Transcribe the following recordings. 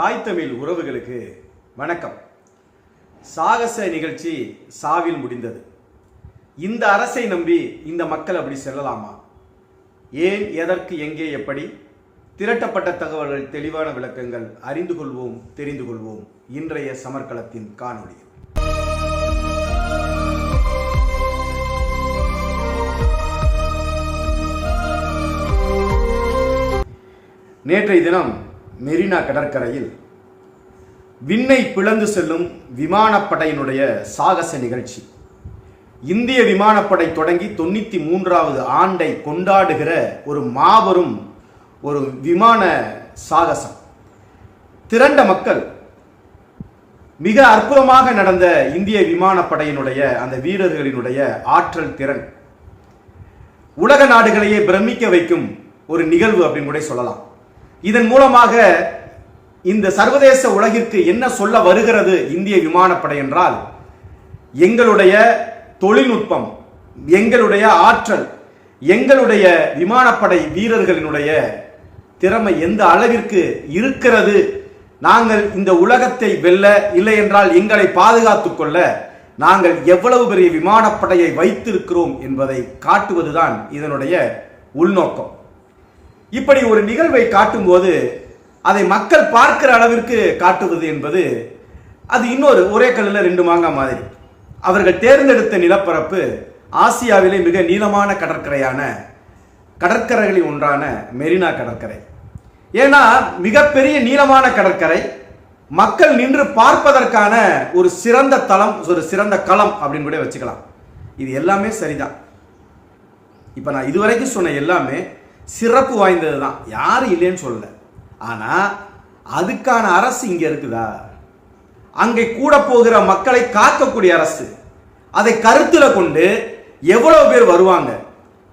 தாய் தமிழ் உறவுகளுக்கு வணக்கம். சாகச நிகழ்ச்சி சாவில் முடிந்தது. இந்த அரசை நம்பி இந்த மக்கள் அப்படி செல்லலாமா? ஏன் எதற்கு எங்கே எப்படி? திரட்டப்பட்ட தகவல்கள் தெளிவான விளக்கங்கள் அறிந்து கொள்வோம் தெரிந்து கொள்வோம். இன்றைய சமர்க்களத்தின் காணொளி நேற்றைய தினம் மெரினா கடற்கரையில் விண்ணை பிளந்து செல்லும் விமானப்படையினுடைய சாகச நிகழ்ச்சி. இந்திய விமானப்படை தொடங்கி தொண்ணூற்றி மூன்றாவது ஆண்டை கொண்டாடுகிற ஒரு மாபெரும் ஒரு விமான சாகசம். திரண்ட மக்கள் மிக அற்புதமாக நடந்த இந்திய விமானப்படையினுடைய அந்த வீரர்களினுடைய ஆற்றல் திறன். உலக நாடுகளையே பிரமிக்க வைக்கும் ஒரு நிகழ்வு அப்படின்னு கூட சொல்லலாம். இதன் மூலமாக இந்த சர்வதேச உலகிற்கு என்ன சொல்ல வருகிறது இந்திய விமானப்படை என்றால் எங்களுடைய தொழில்நுட்பம் எங்களுடைய ஆற்றல் எங்களுடைய விமானப்படை வீரர்களினுடைய திறமை எந்த அளவிற்கு இருக்கிறது நாங்கள் இந்த உலகத்தை வெல்ல இல்லை என்றால் எங்களை பாதுகாத்து கொள்ள நாங்கள் எவ்வளவு பெரிய விமானப்படையை வைத்திருக்கிறோம் என்பதை காட்டுவதுதான் இதனுடைய உள்நோக்கம். இப்படி ஒரு நிகழ்வை காட்டும்போது அதை மக்கள் பார்க்கிற அளவிற்கு காட்டுவது என்பது அது இன்னொரு ஒரே கல்லில் ரெண்டு மாங்காய் மாதிரி. அவர்கள் தேர்ந்தெடுத்த நிலப்பரப்பு ஆசியாவிலே மிக நீளமான கடற்கரையான கடற்கரைகளில் ஒன்றான மெரினா கடற்கரை. ஏன்னா மிகப்பெரிய நீளமான கடற்கரை மக்கள் நின்று பார்ப்பதற்கான ஒரு சிறந்த தளம் ஒரு சிறந்த களம் அப்படின்னு கூட வச்சுக்கலாம். இது எல்லாமே சரிதான். இப்போ நான் இதுவரைக்கும் சொன்ன எல்லாமே சிறப்பு வாய்ந்தது தான் யாரும் இல்லைன்னு சொல்லல. ஆனால் அதுக்கான அரசு இங்கே இருக்குதா? அங்கே கூட போகிற மக்களை காக்கக்கூடிய அரசு. அதை கருத்தில் கொண்டு எவ்வளவு பேர் வருவாங்க?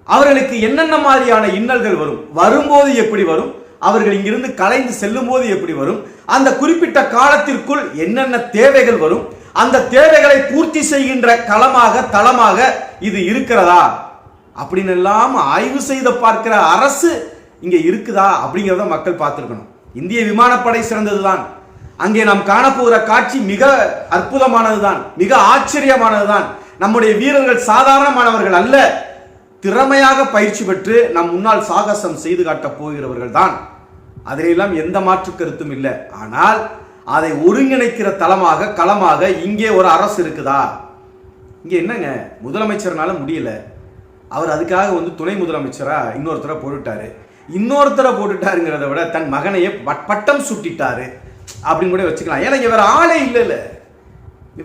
அவர்களுக்கு என்னென்ன மாதிரியான இன்னல்கள் வரும்? வரும்போது எப்படி வரும்? அவர்கள் இங்கிருந்து கலைந்து செல்லும் போது எப்படி வரும்? அந்த குறிப்பிட்ட காலத்திற்குள் என்னென்ன தேவைகள் வரும்? அந்த தேவைகளை பூர்த்தி செய்கின்ற களமாக தளமாக இது இருக்கிறதா? அப்படின்னு எல்லாம் ஆய்வு செய்து பார்க்கிற அரசு இங்கே இருக்குதா அப்படிங்கிறத மக்கள் பார்த்துருக்கணும். இந்திய விமானப்படை சிறந்ததுதான். அங்கே நாம் காணப்போகிற காட்சி மிக அற்புதமானதுதான் மிக ஆச்சரியமானதுதான். நம்முடைய வீரர்கள் சாதாரணமானவர்கள் அல்ல திறமையாக பயிற்சி பெற்று நம் முன்னால் சாகசம் செய்து காட்டப் போகிறவர்கள் தான் அதிலெல்லாம் எந்த மாற்று கருத்தும் இல்லை. ஆனால் அதை ஒருங்கிணைக்கிற தளமாக களமாக இங்கே ஒரு அரசு இருக்குதா? இங்கே என்னங்க? முதலமைச்சர்னால முடியல. அவர் அதுக்காக வந்து துணை முதலமைச்சரா இன்னொருத்தரை போட்டுட்டாரு. இன்னொருத்தரை போட்டுட்டாருங்கிறத விட தன் மகனையே பட்- பட்டம் சுட்டிட்டாரு. அப்படின்னு கூட வச்சுக்கலாம். ஏன்னா இங்க வேற ஆளே இல்லைல்ல.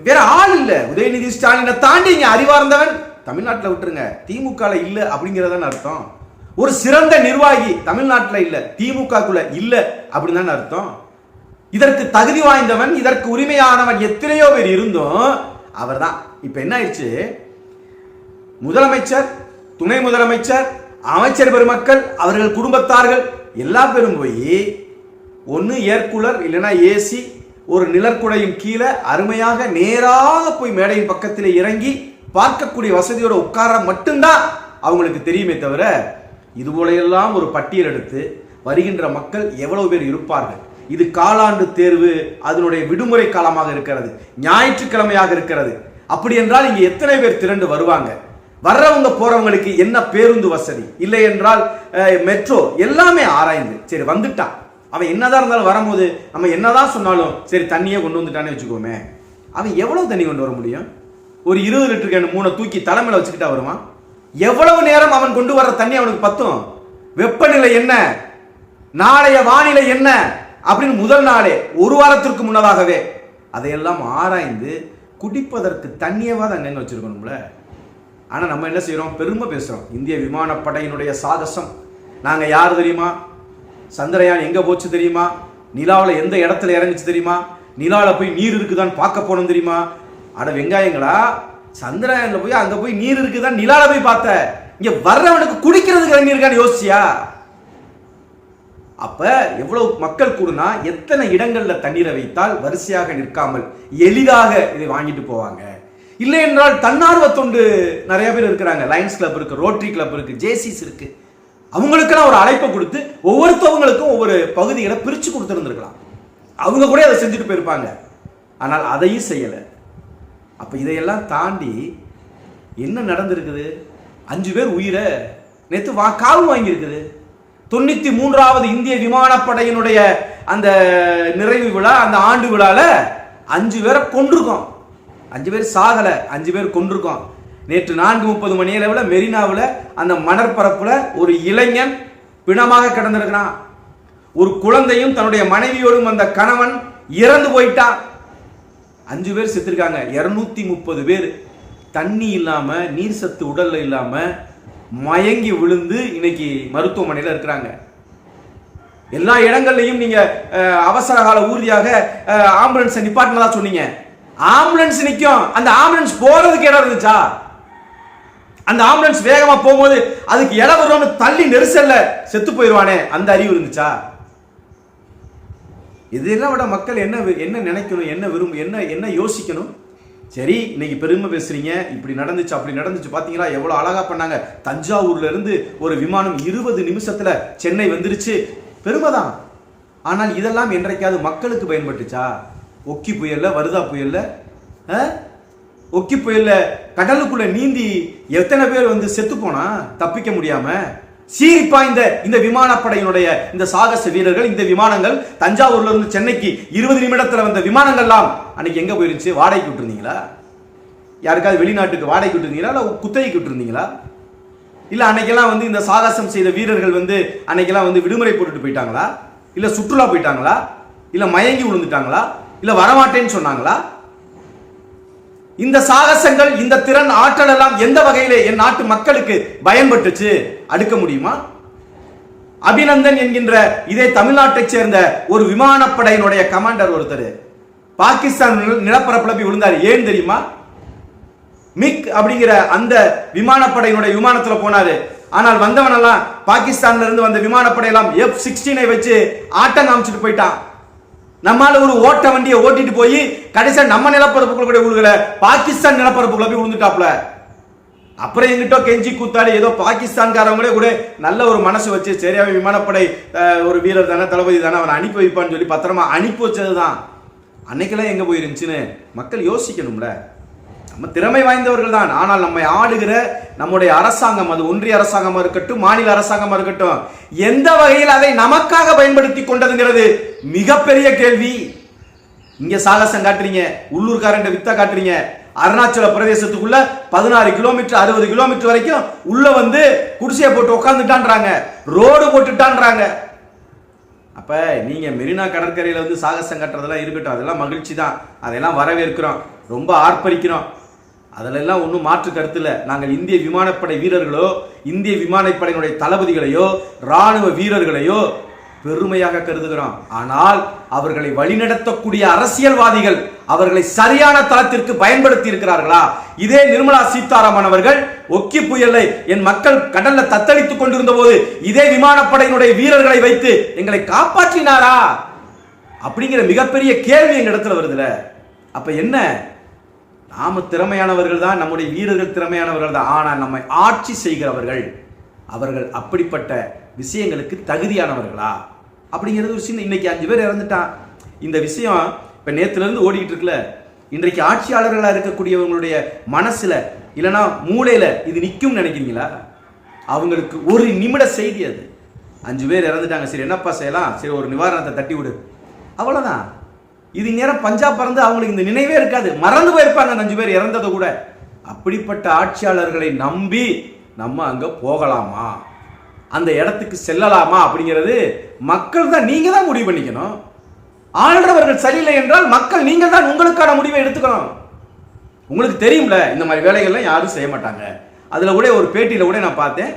வேற ஆள் இல்லை. உதயநிதி ஸ்டாலினை தாண்டி இங்கே அறிவார்ந்தவன் தமிழ்நாட்டில் விட்டுருங்க. திமுக இல்லை அப்படிங்கிறதான அர்த்தம்? ஒரு சிறந்த நிர்வாகி தமிழ்நாட்டில் இல்லை. திமுகக்குள்ள இல்லை அப்படின்னு தானே அர்த்தம்? இதற்கு தகுதி வாய்ந்தவன் இதற்கு உரிமையானவன் எத்தனையோ பேர் இருந்தும். அவர்தான். இப்போ என்ன ஆயிடுச்சு? முதலமைச்சர் துணை முதலமைச்சர் அமைச்சர் பெருமக்கள் அவர்கள் குடும்பத்தார்கள் எல்லா பேரும் போய் ஒன்று ஏர்கூலர் இல்லைன்னா ஏசி ஒரு நிழற்குடையும் கீழே அருமையாக நேராக போய் மேடையின் பக்கத்தில் இறங்கி பார்க்கக்கூடிய வசதியோட உட்கார மட்டும்தான் அவங்களுக்கு தெரியுமே தவிர இது போலையெல்லாம் ஒரு பட்டியல் எடுத்து வருகின்ற மக்கள் எவ்வளவு பேர் இருப்பார்கள்? இது காலாண்டு தேர்வு அதனுடைய விடுமுறை காலமாக இருக்கிறது ஞாயிற்றுக்கிழமையாக இருக்கிறது. அப்படி என்றால் இங்கே எத்தனை பேர் திரண்டு வருவாங்க? வர்றவங்க போறவங்களுக்கு என்ன பேருந்து வசதி? இல்லை என்றால் மெட்ரோ எல்லாமே ஆராய்ந்து சரி வந்துட்டான் அவன் என்னதான் இருந்தாலும் வரும்போது நம்ம என்னதான் சொன்னாலும் சரி தண்ணியே கொண்டு வந்துட்டானே வச்சுக்கோமே. அவன் எவ்வளவு தண்ணி கொண்டு வர முடியும்? ஒரு இருபது லிட்டர் கேன் மூணை தூக்கி தலைமையில வச்சுக்கிட்டா வருவான்? எவ்வளவு நேரம் அவன் கொண்டு வர தண்ணி அவனுக்கு பத்தும்? வெப்பநிலை என்ன? நாளைய வானிலை என்ன? அப்படின்னு முதல் நாளே ஒரு வாரத்திற்கு முன்னதாகவே அதையெல்லாம் ஆராய்ந்து குடிப்பதற்கு தண்ணியவாத அங்கங்க வச்சிருக்கணும்ல. ஆனால் நம்ம என்ன செய்கிறோம் பெருமை பேசுகிறோம் இந்திய விமானப்படையினுடைய சாகசம். நாங்கள் யார் தெரியுமா? சந்திரயான் எங்கே போச்சு தெரியுமா? நிலாவில் எந்த இடத்துல இறங்குச்சு தெரியுமா? நிலாவில் போய் நீர் இருக்குதான்னு பார்க்க போனோம் தெரியுமா? அட வெங்காயங்களா? சந்திரயானில் போய் அங்கே போய் நீர் இருக்குதான் நிலாவில் போய் பார்த்த. இங்கே வர்றவனுக்கு குடிக்கிறதுக்கு தண்ணி இருக்கான்னு யோசிச்சியா? அப்ப எவ்வளவு மக்கள் கூடுனா எத்தனை இடங்களில் தண்ணீரை வைத்தால் வரிசையாக நிற்காமல் எளிதாக இதை வாங்கிட்டு போவாங்க? இல்லை என்றால் தன்னார்வ தொண்டு நிறைய பேர் இருக்கிறாங்க. லைன்ஸ் கிளப் இருக்கு ரோட்டரி கிளப் இருக்கு ஜேசிஸ் இருக்கு. அவங்களுக்கெல்லாம் ஒரு அழைப்பை கொடுத்து ஒவ்வொருத்தவங்களுக்கும் ஒவ்வொரு பகுதிகளை பிரித்து கொடுத்துருந்துருக்கலாம். அவங்க கூட அதை செஞ்சுட்டு போயிருப்பாங்க. ஆனால் அதையும் செய்யலை. அப்போ இதையெல்லாம் தாண்டி என்ன நடந்திருக்குது? அஞ்சு பேர் உயிரை நேற்று வா காவு வாங்கியிருக்குது. தொண்ணூற்றி மூன்றாவது இந்திய விமானப்படையினுடைய அந்த நிறைவு விழா அந்த ஆண்டு விழாவில் அஞ்சு பேரை கொண்டிருக்கோம் அஞ்சு பேர் சாகலை அஞ்சு பேர் கொண்டிருக்கோம் நேற்று நான்கு முப்பது மணி அளவில் மெரினாவில் அந்த மணற்பரப்பில் ஒரு இளைஞன் பிணமாக கிடந்திருக்கிறான். ஒரு குழந்தையும் தன்னுடைய மனைவியோடும் அந்த கணவன் இறந்து போயிட்டான். அஞ்சு பேர் செத்துருக்காங்க. இரநூத்தி முப்பது பேர். தண்ணி இல்லாமல் நீர் சத்து உடலில் இல்லாமல் மயங்கி விழுந்து இன்னைக்கு மருத்துவமனையில் இருக்கிறாங்க. எல்லா இடங்கள்லையும் நீங்கள் அவசர கால ஊர்தியாக ஆம்புலன்ஸை நிப்பாட்டினதா சொன்னீங்க. ஆம்புலன்ஸ் நிற்கும் அந்த ஆம்புலன்ஸ் போகிறதுக்கு இடம் இருந்துச்சா? அந்த ஆம்புலன்ஸ் வேகமாக போகும்போது அதுக்கு இடம் வரும்னு தள்ளி நெரிசல்ல செத்து போயிடுவானே அந்த அறிவு இருந்துச்சா? இதெல்லாம் விட மக்கள் என்ன வி- என்ன நினைக்கணும் என்ன விரும்ப என்ன என்ன யோசிக்கணும்? சரி இன்னைக்கு பெருமை பேசுறீங்க இப்படி நடந்துச்சு அப்படி நடந்துச்சு பாத்தீங்களா? எவ்வளோ அழகா பண்ணாங்க. தஞ்சாவூர்ல இருந்து ஒரு விமானம் இருபது நிமிஷத்துல சென்னை வந்துருச்சு. பெருமைதான். ஆனால் இதெல்லாம் என்றைக்காவது மக்களுக்கு பயன்பட்டுச்சா? ஒக்கி புயல்ல வருதா புயல்ல? ஆ? ஒக்கி புயல்ல கடலுக்குள்ள நீந்தி எத்தனை பேர் வந்து செத்து போனா? தப்பிக்க முடியாம. சீறி இந்த இந்த விமானப்படையினுடைய இந்த சாகச வீரர்கள் இந்த விமானங்கள். தஞ்சாவூர்ல இருந்து சென்னைக்கு இருபது நிமிடத்துல வந்த விமானங்கள்லாம் அன்னைக்கு எங்க போயிருந்துச்சு? வாடகைக்கு விட்டுருந்தீங்களா? யாருக்காவது வெளிநாட்டுக்கு வாடகைக்கு விட்டுருந்தீங்களா? இல்ல குத்தகைக்கு விட்டுருந்தீங்களா? இல்ல அன்னைக்கெல்லாம் வந்து இந்த சாகசம் செய்த வீரர்கள் வந்து அன்னைக்கெல்லாம் வந்து விடுமுறை போட்டுட்டு போயிட்டாங்களா? இல்ல சுற்றுலா போயிட்டாங்களா? இல்ல மயங்கி விழுந்துட்டாங்களா? இல்லை வரமாட்டேன்னு சொன்னாங்களா? இந்த சாகசங்கள் இந்த திறன் ஆற்றல் எல்லாம் எந்த வகையிலே என் நாட்டு மக்களுக்கு பயன்பட்டுச்சு? அடுக்க முடியுமா? அபிநந்தன் என்கின்ற இதே தமிழ்நாட்டைச் சேர்ந்த ஒரு விமானப்படையினுடைய கமாண்டர் ஒருத்தர் பாகிஸ்தான் நில- நிலப்பரப்புல போய் ஏன் தெரியுமா? மிக் அப்படிங்கிற அந்த விமானப்படையினுடைய விமானத்துல போனாரு. ஆனால் வந்தவனெல்லாம் பாகிஸ்தான்ல இருந்து வந்த விமானப்படையெல்லாம் எஃப் சிக்ஸ்டீனை வச்சு ஆட்டம் காமிச்சிட்டு போயிட்டான். நம்மால ஒரு ஓட்ட வண்டியை ஓட்டிட்டு போய் கடைசியா நம்ம நிலப்பரப்புக்குள்ள கூட விழுகல பாகிஸ்தான் நிலப்பரப்புக்குள்ள போய் விழுந்துட்டாப்ல அப்புறம் எங்கிட்ட கெஞ்சி கூத்தாடி ஏதோ பாகிஸ்தான்காரங்களே கூட நல்ல ஒரு மனசு வச்சு சரியாவே விமானப்படை ஒரு வீரர் தானே தளபதி தானே அவனை அனுப்பி வைப்பான்னு சொல்லி பத்திரமா அனுப்பி வச்சதுதான். அன்னைக்கெல்லாம் எங்க போயிருந்துச்சுன்னு மக்கள் யோசிக்கணும்ல. நம்ம திறமை வாய்ந்தவர்கள் தான். ஆனால் நம்மை ஆளுகிற நம்முடைய அரசாங்கம் அது ஒன்றிய அரசாங்கமாக இருக்கட்டும் மாநில அரசாங்கமாக இருக்கட்டும் எந்த வகையில் அதை நமக்காக பயன்படுத்தி கொண்டதுங்கிறது மிகப்பெரிய கேள்வி. இங்க சாகசம் காட்டுறீங்க உள்ளூர்காரன் வித்த காட்டுறீங்க. அருணாச்சல பிரதேசத்துக்குள்ள பதினாறு கிலோமீட்டர் அறுபது கிலோமீட்டர் வரைக்கும் உள்ள வந்து குடிசையை போட்டு உட்காந்துட்டான்றாங்க ரோடு போட்டுட்டான்றாங்க. அப்ப நீங்க மெரினா கடற்கரையில் வந்து சாகசம் கட்டுறதெல்லாம் இருக்கட்டும் அதெல்லாம் மகிழ்ச்சி தான். அதெல்லாம் வரவேற்கிறோம். ரொம்ப ஆர்ப்பரிக்கிறோம். அதிலெல்லாம் ஒன்றும் மாற்று கருத்தில் நாங்கள் இந்திய விமானப்படை வீரர்களோ இந்திய விமானப்படையினுடைய தளபதிகளையோ ராணுவ வீரர்களையோ பெருமையாக கருதுகிறோம். ஆனால் அவர்களை வழிநடத்தக்கூடிய அரசியல்வாதிகள் அவர்களை சரியான தளத்திற்கு பயன்படுத்தி இருக்கிறார்களா? இதே நிர்மலா சீதாராமன் அவர்கள் ஒக்கி புயலை என் மக்கள் கடல்ல தத்தளித்துக் கொண்டிருந்த போது இதே விமானப்படையினுடைய வீரர்களை வைத்து எங்களை காப்பாற்றினாரா? அப்படிங்கிற மிகப்பெரிய கேள்வி எங்க இடத்துல வருதுல. அப்ப என்ன? நாம் திறமையானவர்கள் தான் நம்முடைய வீரர்கள் திறமையானவர்கள் தான். ஆனால் நம்மை ஆட்சி செய்கிறவர்கள் அவர்கள் அப்படிப்பட்ட விஷயங்களுக்கு தகுதியானவர்களா? அப்படிங்கிறது ஒரு சின்ன இன்னைக்கு அஞ்சு பேர் இறந்துட்டான். இந்த விஷயம் இப்போ நேற்றுலேருந்து ஓடிக்கிட்டு இருக்குல்ல. இன்றைக்கு ஆட்சியாளர்களாக இருக்கக்கூடியவங்களுடைய மனசில் இல்லைன்னா மூளையில் இது நிற்கும் நினைக்கிறீங்களா? அவங்களுக்கு ஒரு நிமிட செய்தி அது. அஞ்சு பேர் இறந்துட்டாங்க. சரி என்னப்பா செய்யலாம்? சரி ஒரு நிவாரணத்தை தட்டி விடு. அவ்வளோதான் இது நேரம் பஞ்சாப் பறந்து அவங்களுக்கு இந்த நினைவே இருக்காது. மறந்து போயிருப்பாங்க அஞ்சு பேர் இறந்ததை கூட. அப்படிப்பட்ட ஆட்சியாளர்களை நம்பி நம்ம அங்க போகலாமா? அந்த இடத்துக்கு செல்லலாமா அப்படிங்கிறது மக்கள் தான் நீங்க தான் முடிவு பண்ணிக்கணும். ஆள்றவர்கள் சரியில்லை என்றால் மக்கள் நீங்கள் தான் உங்களுக்கான முடிவை எடுத்துக்கணும். உங்களுக்கு தெரியும்ல இந்த மாதிரி வேலைகள்லாம் யாரும் செய்ய மாட்டாங்க. அதில் கூட ஒரு பேட்டியில் கூட நான் பார்த்தேன்.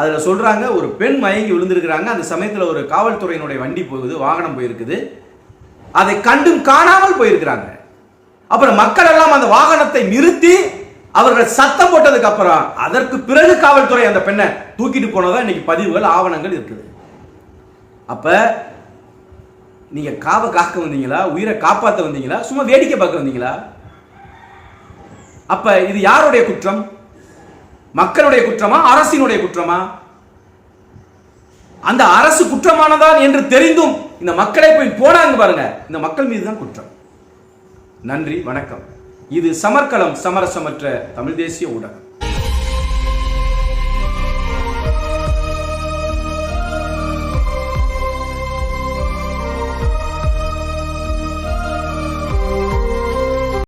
அதில் சொல்கிறாங்க ஒரு பெண் மயங்கி விழுந்திருக்கிறாங்க. அந்த சமயத்தில் ஒரு காவல்துறையினுடைய வண்டி போகுது வாகனம் போயிருக்குது. அதை கண்டும் காணாமல் போயிருக்கிறாங்க. அப்புறம் மக்கள் எல்லாம் அந்த வாகனத்தை நிறுத்தி அவர்கள் சத்தம் போட்டதுக்கு அப்புறம் அதற்கு பிறகு காவல்துறை அந்த பெண்ணை தூக்கிட்டு போனதா இன்னைக்கு பதிவுகள் ஆவணங்கள் இருக்குது. அப்ப நீங்க காவ காக்க வந்தீங்களா? உயிரை காப்பாத்த வந்தீங்களா? சும்மா வேடிக்கை பார்க்க வந்தீங்களா? அப்ப இது யாருடைய குற்றம்? மக்களுடைய குற்றமா? அரசினுடைய குற்றமா? அந்த அரசு குற்றமானதான் என்று தெரிந்தும் இந்த மக்களை போய் போனாங்க பாருங்க. இந்த மக்கள் மீது தான் குற்றம். நன்றி வணக்கம். இது சமர்க்களம் சமரசமற்ற தமிழ் தேசிய ஊடகம்.